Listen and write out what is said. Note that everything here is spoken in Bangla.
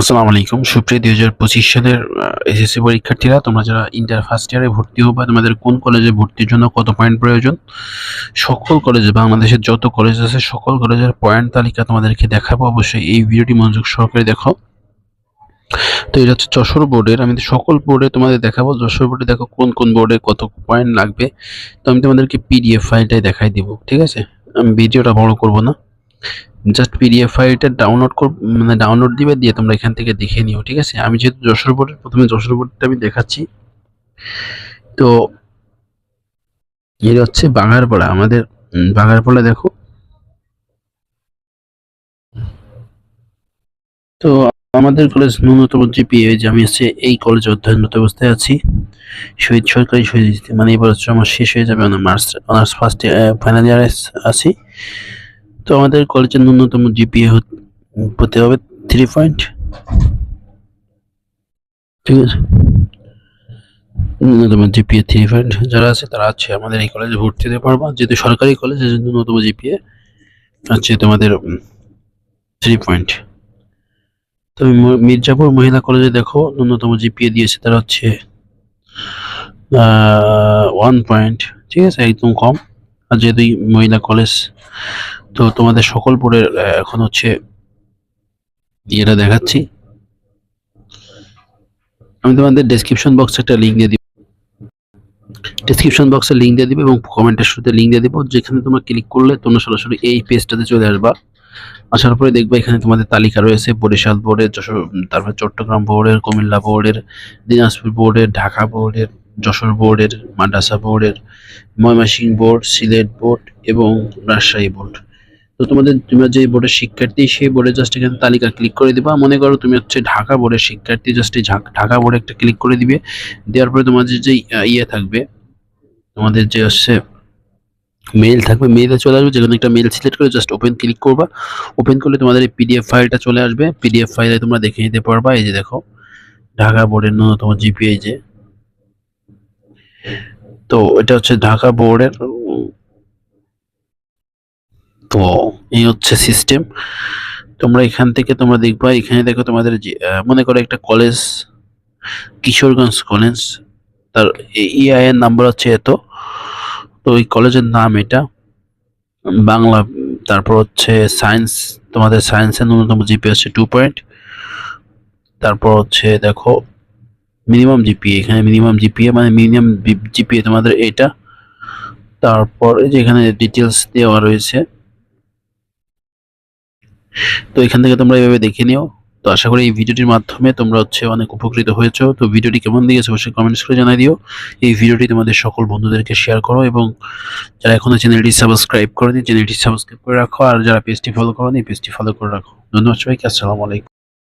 আসসালামু আলাইকুম। সুপ্রিয় দুই হাজার পঁচিশ সালের এসএসসি পরীক্ষার্থীরা, তোমরা যারা ইন্টার ফার্স্ট ইয়ারে ভর্তি হবা তোমাদের কোন কলেজে ভর্তির জন্য কত পয়েন্ট প্রয়োজন, সকল কলেজে বাংলাদেশের যত কলেজ আছে, সকল কলেজের পয়েন্ট তালিকা তোমাদেরকে দেখাবো। অবশ্যই এই ভিডিওটি মনোযোগ সহকারে দেখো। তো এটা হচ্ছে যশোর বোর্ডের আমি সকল বোর্ডে তোমাদের দেখাবো। যশোর বোর্ডে দেখো কোন কোন বোর্ডে কত পয়েন্ট লাগবে। তো আমি তোমাদেরকে পিডিএফ ফাইলটাই দেখাই দিব, ঠিক আছে? আমি ভিডিওটা বড় করব না। জাস্ট পিডিএফ ফাইলটা ডাউনলোড কর মানে ডাউনলোড দিবে, দিয়ে তোমরা এখান থেকে দেখে নিও, ঠিক আছে? আমি যেহেতু যশোর বোর্ডের, প্রথমে যশোর বোর্ডটা আমি দেখাচ্ছি। তো এটা হচ্ছে বাঙারপাড়া আমাদের বাঙারপাড়া দেখো। তো, আমাদের কলেজ ন্যূনতম জিপিএ যে আমি হচ্ছে এই কলেজে অধ্যয়নরত অবস্থায় আছি। শহীদ, সরকারি শহীদ মানে এবার হচ্ছে আমার শেষ হয়ে যাবে অনার্স অনার্স ফার্স্ট ফাইনাল ইয়ারে আছি। তো আমাদের কলেজের ন্যূনতম জিপিএ হতে হবে থ্রি পয়েন্ট ঠিক আছে? ন্যূনতম জিপিএ থ্রি পয়েন্ট যারা আছে, তারা আছে আমাদের এই কলেজে ভর্তি হতে পারবা। যেহেতু সরকারি কলেজ ন্যূনতম জিপিএ আছে তোমাদের থ্রি পয়েন্ট ম- মির্জাপুর মহিলা কলেজে দেখো, ন্যূনতম জিপিএ দিয়েছে তারা হচ্ছে ওয়ান পয়েন্ট ঠিক আছে? একদম কম। আর যেহেতু মহিলা কলেজ তো তোমাদের সকল আহ, এখন হচ্ছে ইয়েটা দেখাচ্ছি। আমি তোমাদের ডেসক্রিপশন বক্সে একটা লিঙ্ক দিয়ে দিব। ডেসক্রিপশন বক্সে লিঙ্ক দিয়ে দিব এবং কমেন্টের শুরুতে লিঙ্ক দিয়ে দিব। যেখানে তোমরা ক্লিক করলে তোমরা সরাসরি এই পেজটাতে চলে আসবা। আসার পরে দেখবা এখানে তোমাদের তালিকা রয়েছে বরিশাল বোর্ডের যশোর তারপর চট্টগ্রাম বোর্ডের কুমিল্লা বোর্ডের দিনাজপুর বোর্ডের ঢাকা বোর্ডের যশোর বোর্ডের মাদ্রাসা বোর্ডের ময়মনসিংহ বোর্ড সিলেট বোর্ড এবং রাজশাহী বোর্ড তো তোমাদের, তোমরা যে বোর্ডের শিক্ষার্থী, সেই বোর্ডে জাস্ট এখানে তালিকা ক্লিক করে দিবা। মনে করো তুমি হচ্ছে ঢাকা বোর্ডের শিক্ষার্থী জাস্ট এই ঢাকা বোর্ডে একটা ক্লিক করে দিবে। দেওয়ার পরে তোমাদের যে ইয়ে থাকবে, তোমাদের যে হচ্ছে মেল থাকবে মেইলে চলে আসবে। যেখানে একটা মেল সিলেক্ট করে জাস্ট ওপেন ক্লিক করবা। ওপেন করলে তোমাদের এই পিডিএফ ফাইলটা চলে আসবে। পিডিএফ ফাইলে তোমরা দেখে নিতে পারবা। এই যে দেখো, ঢাকা বোর্ডের ন্যূনতম জিপিএ যে। তো এটা হচ্ছে ঢাকা বোর্ডের তো এই হচ্ছে সিস্টেম তোমরা এখান থেকে তোমরা দেখবা, এখানে দেখো তোমাদের মনে করো একটা কলেজ কিশোরগঞ্জ কলেজ তার ইআই এর নাম্বার হচ্ছে এত। তো ওই কলেজের নাম এটা। বাংলা, তারপর হচ্ছে সায়েন্স তোমাদের সায়েন্সের ন্যূনতম জিপি হচ্ছে টু পয়েন্ট তারপর হচ্ছে দেখো মিনিমাম জিপিএ এখানে মিনিমাম জিপিএ মানে মিনিমাম জিপিএ তোমাদের এটা। তারপর এই যে এখানে ডিটেলস দেওয়া রয়েছে। তো এখান থেকে তোমরা এইভাবে দেখে নিও। তো আশা করি এই ভিডিওটির মাধ্যমে তোমরা হচ্ছে অনেক উপকৃত হয়েছো। তো ভিডিওটি কেমন দিয়েছে অবশ্যই কমেন্টস করে জানাই দিও। এই ভিডিওটি তোমাদের সকল বন্ধুদেরকে শেয়ার করো এবং যারা এখনও চ্যানেলটি সাবস্ক্রাইব করেনি চ্যানেলটি সাবস্ক্রাইব করে রাখো। আর যারা পেজটি ফলো করো নি পেজটি ফলো করে রাখো। ধন্যবাদ সবাইকে, আসসালামু আলাইকুম।